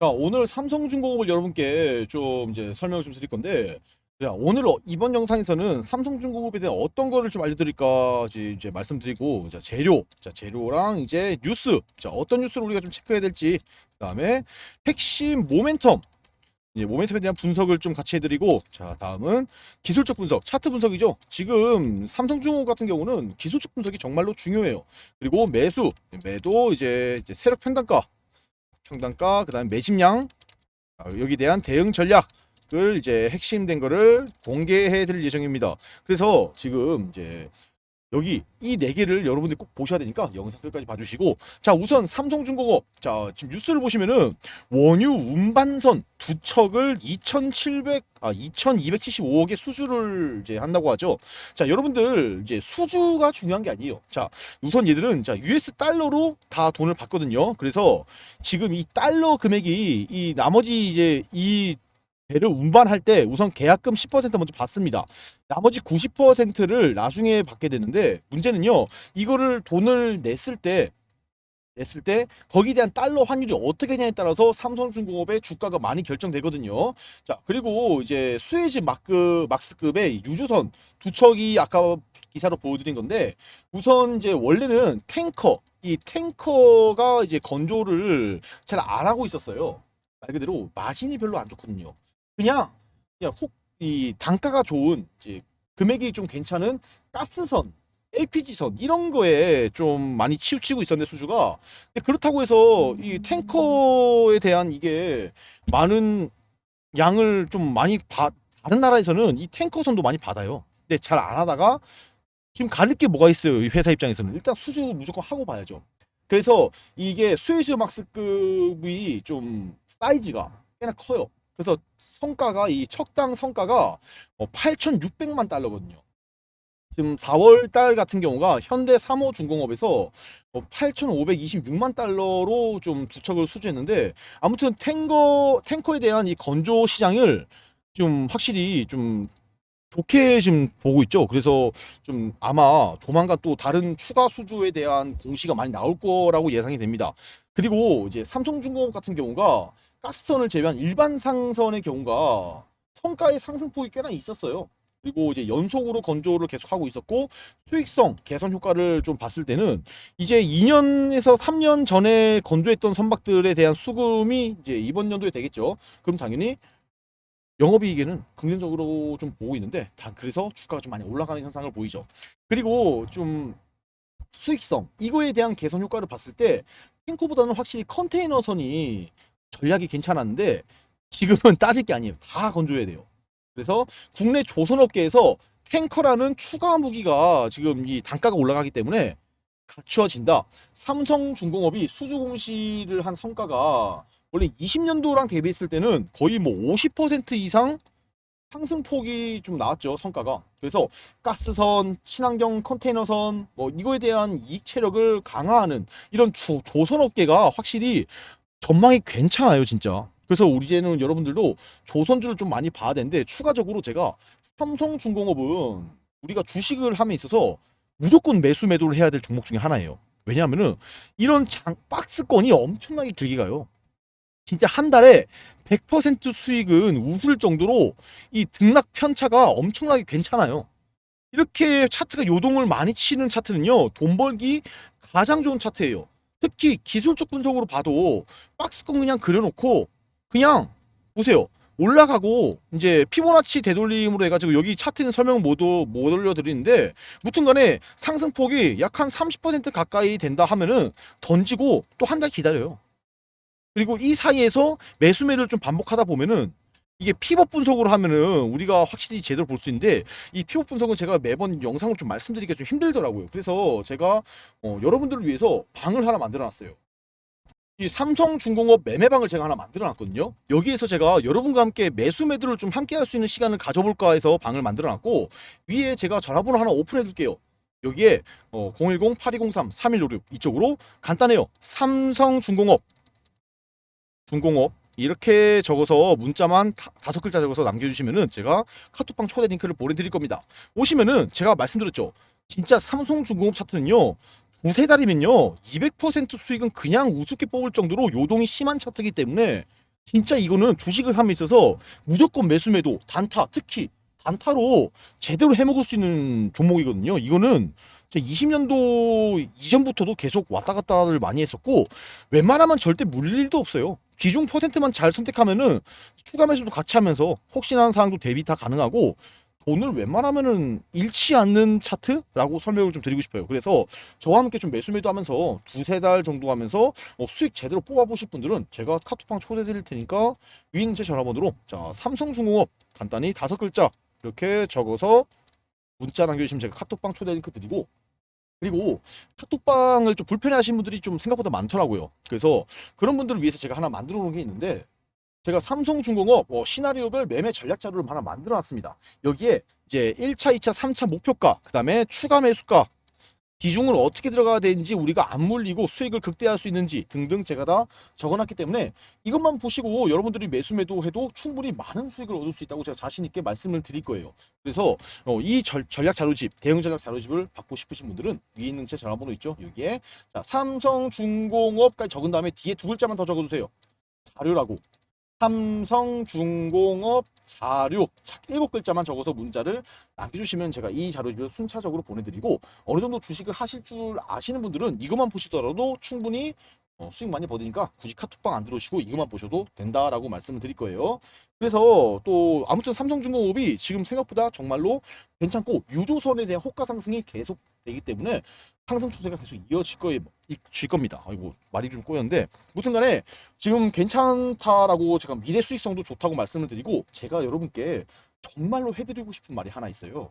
자, 오늘 삼성중공업을 여러분께 좀 이제 설명을 좀 드릴 건데, 자, 오늘 어- 이번 영상에서는 삼성중공업에 대한 어떤 거를 좀 알려드릴까 이제, 말씀드리고, 자, 재료, 자, 재료랑 이제 뉴스, 자, 어떤 뉴스를 우리가 좀 체크해야 될지, 그다음에 핵심 모멘텀, 이제 모멘텀에 대한 분석을 좀 같이 해드리고, 자, 다음은 기술적 분석, 차트 분석이죠. 지금 삼성중공업 같은 경우는 기술적 분석이 정말로 중요해요. 그리고 매수, 매도 이제, 이제 세력 평단가. 평단가 그 다음에 매집량 아, 여기에 대한 대응 전략을 이제 핵심된 거를 공개해 드릴 예정입니다. 그래서 지금 이제 여기 이 네 개를 여러분들이 꼭 보셔야 되니까 영상 끝까지 봐주시고 자 우선 삼성중공업 자 지금 뉴스를 보시면은 원유 운반선 두 척을 2,700 아 2,275억의 수주를 이제 한다고 하죠. 자 여러분들 이제 수주가 중요한 게 아니에요. 자 우선 얘들은 자 US 달러로 다 돈을 받거든요. 그래서 지금 이 달러 금액이 이 나머지 이제 이 배를 운반할 때 우선 계약금 10% 먼저 받습니다. 나머지 90%를 나중에 받게 되는데 문제는요. 이거를 돈을 냈을 때 냈을 때 거기에 대한 달러 환율이 어떻게 되냐에 따라서 삼성중공업의 주가가 많이 결정되거든요. 자 그리고 이제 수에즈 마크 막스급의 유주선 두 척이 아까 기사로 보여드린 건데 우선 이제 원래는 탱커 이 탱커가 이제 건조를 잘 안 하고 있었어요. 말 그대로 마진이 별로 안 좋거든요. 그냥 그냥 혹 이 단가가 좋은 이제 금액이 좀 괜찮은 가스선, LPG선 이런 거에 좀 많이 치우치고 있었는데 수주가 그렇다고 해서 이 탱커에 대한 이게 많은 양을 좀 많이 받 다른 나라에서는 이 탱커선도 많이 받아요. 근데 잘 안 하다가 지금 가릴 게 뭐가 있어요? 이 회사 입장에서는 일단 수주 무조건 하고 봐야죠. 그래서 이게 스웨즈 막스급이 좀 사이즈가 꽤나 커요. 그래서 성과가 이 척당 성과가 8,600만 달러거든요. 지금 4월 달 같은 경우가 현대 3호 중공업에서 8,526만 달러로 좀 두 척을 수주했는데 아무튼 탱거 탱커에 대한 이 건조 시장을 좀 확실히 좀 좋게 지금 보고 있죠. 그래서 좀 아마 조만간 또 다른 추가 수주에 대한 공시가 많이 나올 거라고 예상이 됩니다. 그리고 이제 삼성중공업 같은 경우가 가스선을 제외한 일반 상선의 경우가 성과의 상승폭이 꽤나 있었어요. 그리고 이제 연속으로 건조를 계속하고 있었고 수익성 개선 효과를 좀 봤을 때는 이제 2년에서 3년 전에 건조했던 선박들에 대한 수금이 이제 이번 연도에 되겠죠. 그럼 당연히 영업이익에는 긍정적으로 좀 보고 있는데 다 그래서 주가가 좀 많이 올라가는 현상을 보이죠. 그리고 좀 수익성 이거에 대한 개선 효과를 봤을 때 탱커보다는 확실히 컨테이너선이 전략이 괜찮았는데 지금은 따질 게 아니에요. 다 건조해야 돼요. 그래서 국내 조선업계에서 탱커라는 추가 무기가 지금 이 단가가 올라가기 때문에 갖추어진다. 삼성중공업이 수주 공시를 한 성과가 원래 20년도랑 대비했을 때는 거의 뭐 50% 이상 상승폭이 좀 나왔죠 성과가 그래서 가스선 친환경 컨테이너선 뭐 이거에 대한 이익 체력을 강화하는 이런 조, 조선업계가 확실히 전망이 괜찮아요 진짜 그래서 우리 이제는 여러분들도 조선주를 좀 많이 봐야 되는데 추가적으로 제가 삼성중공업은 우리가 주식을 함에 있어서 무조건 매수 매도를 해야 될 종목 중에 하나예요 왜냐하면은 이런 장 박스권이 엄청나게 길게 가요 진짜 한 달에 100% 수익은 웃을 정도로 이 등락 편차가 엄청나게 괜찮아요. 이렇게 차트가 요동을 많이 치는 차트는요, 돈 벌기 가장 좋은 차트예요. 특히 기술적 분석으로 봐도 박스권 그냥 그려놓고 그냥 보세요. 올라가고 이제 피보나치 되돌림으로 해가지고 여기 차트는 설명 못, 올- 못 올려드리는데 무튼간에 상승폭이 약 한 30% 가까이 된다 하면은 던지고 또 한 달 기다려요. 그리고 이 사이에서 매수 매도를 좀 반복하다 보면은 이게 피벗 분석으로 하면은 우리가 확실히 제대로 볼 수 있는데 이 피벗 분석은 제가 매번 영상을 좀 말씀드리기가 좀 힘들더라고요. 그래서 제가 어, 여러분들을 위해서 방을 하나 만들어 놨어요. 이 삼성중공업 매매방을 제가 하나 만들어 놨거든요. 여기에서 제가 여러분과 함께 매수 매도를 좀 함께 할 수 있는 시간을 가져볼까 해서 방을 만들어 놨고 위에 제가 전화번호 하나 오픈해 둘게요. 여기에 어, 010-8203-3156 이쪽으로 간단해요. 삼성중공업 중공업 이렇게 적어서 문자만 다, 다섯 글자 적어서 남겨주시면은 제가 카톡방 초대 링크를 보내드릴 겁니다. 오시면은 제가 말씀드렸죠. 진짜 삼성 중공업 차트는요. 두세 달이면요. 200% 수익은 그냥 우습게 뽑을 정도로 요동이 심한 차트이기 때문에 진짜 이거는 주식을 함에 있어서 무조건 매수 매도 단타 특히 단타로 제대로 해먹을 수 있는 종목이거든요. 이거는 20년도 이전부터도 계속 왔다 갔다를 많이 했었고 웬만하면 절대 물릴 일도 없어요. 기중 퍼센트만 잘 선택하면은 추가 매수도 같이 하면서 혹시나 하는 사항도 대비 다 가능하고 돈을 웬만하면은 잃지 않는 차트라고 설명을 좀 드리고 싶어요. 그래서 저와 함께 좀 매수 매도 하면서 두세 달 정도 하면서 어, 수익 제대로 뽑아보실 분들은 제가 카톡방 초대 드릴 테니까 있는 제 전화번호로 자 삼성중공업 간단히 다섯 글자 이렇게 적어서 문자 남겨주시면 제가 카톡방 초대 링크 드리고 그리고 카톡방을 좀 불편해 하시는 분들이 좀 생각보다 많더라고요. 그래서 그런 분들을 위해서 제가 하나 만들어 놓은 게 있는데 제가 삼성중공업 어, 시나리오별 매매 전략 자료를 하나 만들어 놨습니다. 여기에 이제 1차, 2차, 3차 목표가, 그 다음에 추가 매수가, 비중을 어떻게 들어가야 되는지 우리가 안 물리고 수익을 극대화할 수 있는지 등등 제가 다 적어놨기 때문에 이것만 보시고 여러분들이 매수 매도해도 충분히 많은 수익을 얻을 수 있다고 제가 자신 있게 말씀을 드릴 거예요. 그래서 어, 이 절, 전략 자료집, 대응 전략 자료집을 받고 싶으신 분들은 위에 있는 제 전화번호 있죠? 여기에 자, 삼성중공업까지 적은 다음에 뒤에 두 글자만 더 적어주세요. 자료라고. 삼성 중공업 자료. 자, 일곱 글자만 적어서 문자를 남겨주시면 제가 이 자료집을 순차적으로 보내드리고 어느 정도 주식을 하실 줄 아시는 분들은 이것만 보시더라도 충분히 어, 수익 많이 버으니까 굳이 카톡방 안 들어오시고 이것만 보셔도 된다라고 말씀을 드릴 거예요. 그래서 또 아무튼 삼성중공업이 지금 생각보다 정말로 괜찮고 유조선에 대한 호가 상승이 계속 되기 때문에 상승 추세가 계속 이어질 거에 질 겁니다. 아이고 말이 좀 꼬였는데 무튼간에 지금 괜찮다라고 제가 미래 수익성도 좋다고 말씀을 드리고 제가 여러분께 정말로 해드리고 싶은 말이 하나 있어요.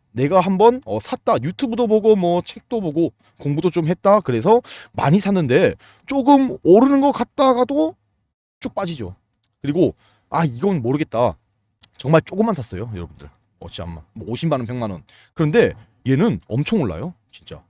내가 한번 어, 샀다. 유튜브도 보고 뭐 책도 보고 공부도 좀 했다. 그래서 많이 샀는데 조금 오르는 것 같다가도 쭉 빠지죠. 그리고 아 이건 모르겠다. 정말 조금만 샀어요 여러분들. 어찌암마. 뭐 50만 원 100만 원. 그런데 얘는 엄청 올라요 진짜.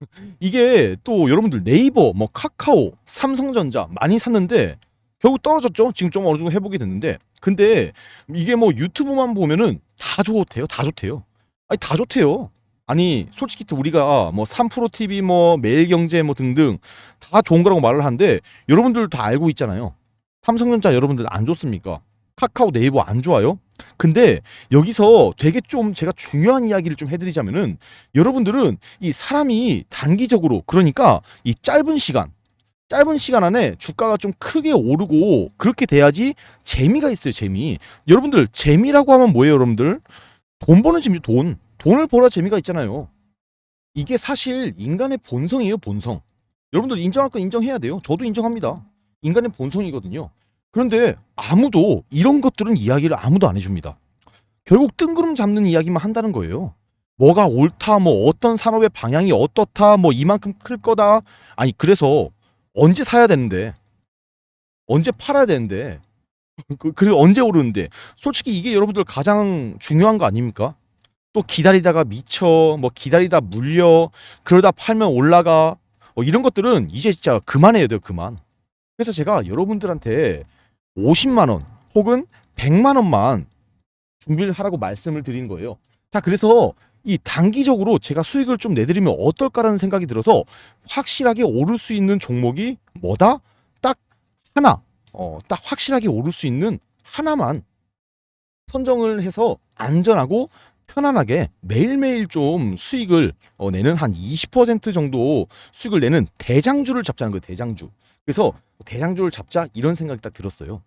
이게 또 여러분들 네이버 뭐 카카오 삼성전자 많이 샀는데 결국 떨어졌죠. 지금 좀 어느 정도 회복이 됐는데. 근데 이게 뭐 유튜브만 보면은 다 좋대요 다 좋대요 아니 다 좋대요. 아니 솔직히 또 우리가 뭐 3프로 TV 뭐 매일경제 뭐 등등 다 좋은 거라고 말을 하는데 여러분들 다 알고 있잖아요. 삼성전자 여러분들 안 좋습니까? 카카오 네이버 안 좋아요? 근데 여기서 되게 좀 제가 중요한 이야기를 좀 해드리자면은 여러분들은 이 사람이 단기적으로 그러니까 이 짧은 시간 짧은 시간 안에 주가가 좀 크게 오르고 그렇게 돼야지 재미가 있어요 재미 여러분들 재미라고 하면 뭐예요 여러분들 돈 버는 재미 돈. 돈을 벌어야 재미가 있잖아요. 이게 사실 인간의 본성이에요 본성. 여러분들 인정할 건 인정해야 돼요. 저도 인정합니다. 인간의 본성이거든요. 그런데 아무도 이런 것들은 이야기를 아무도 안 해줍니다. 결국 뜬구름 잡는 이야기만 한다는 거예요. 뭐가 옳다 뭐 어떤 산업의 방향이 어떻다 뭐 이만큼 클 거다. 아니 그래서 언제 사야 되는데? 언제 팔아야 되는데 그- 그래서 언제 오르는데 솔직히 이게 여러분들 가장 중요한 거 아닙니까? 또 기다리다가 미쳐 뭐 기다리다 물려 그러다 팔면 올라가 어, 이런 것들은 이제 진짜 그만해야 돼요 그만 그래서 제가 여러분들한테 50만 원 혹은 100만 원만 준비를 하라고 말씀을 드린 거예요 자 그래서 이 단기적으로 제가 수익을 좀 내드리면 어떨까라는 생각이 들어서 확실하게 오를 수 있는 종목이 뭐다? 딱 하나 어, 딱 확실하게 오를 수 있는 하나만 선정을 해서 안전하고 편안하게 매일매일 좀 수익을 어, 내는 한 20% 정도 수익을 내는 대장주를 잡자는 거예요. 대장주. 그래서 대장주를 잡자 이런 생각이 딱 들었어요.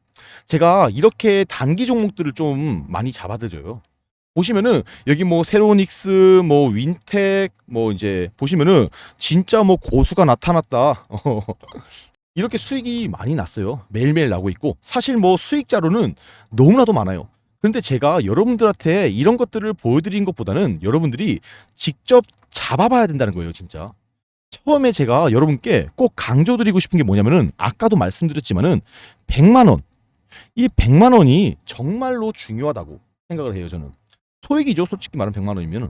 제가 이렇게 단기 종목들을 좀 많이 잡아드려요. 보시면은 여기 뭐 세로닉스, 뭐 윈텍, 뭐 이제 보시면은 진짜 뭐 고수가 나타났다. 어, 이렇게 수익이 많이 났어요. 매일매일 나고 있고 사실 뭐 수익자로는 너무나도 많아요. 그런데 제가 여러분들한테 이런 것들을 보여드린 것보다는 여러분들이 직접 잡아봐야 된다는 거예요, 진짜. 처음에 제가 여러분께 꼭 강조드리고 싶은 게 뭐냐면은 아까도 말씀드렸지만은 100만 원. 이 100만 원이 정말로 중요하다고 생각을 해요, 저는. 소액이죠, 솔직히 말하면 100만 원이면은.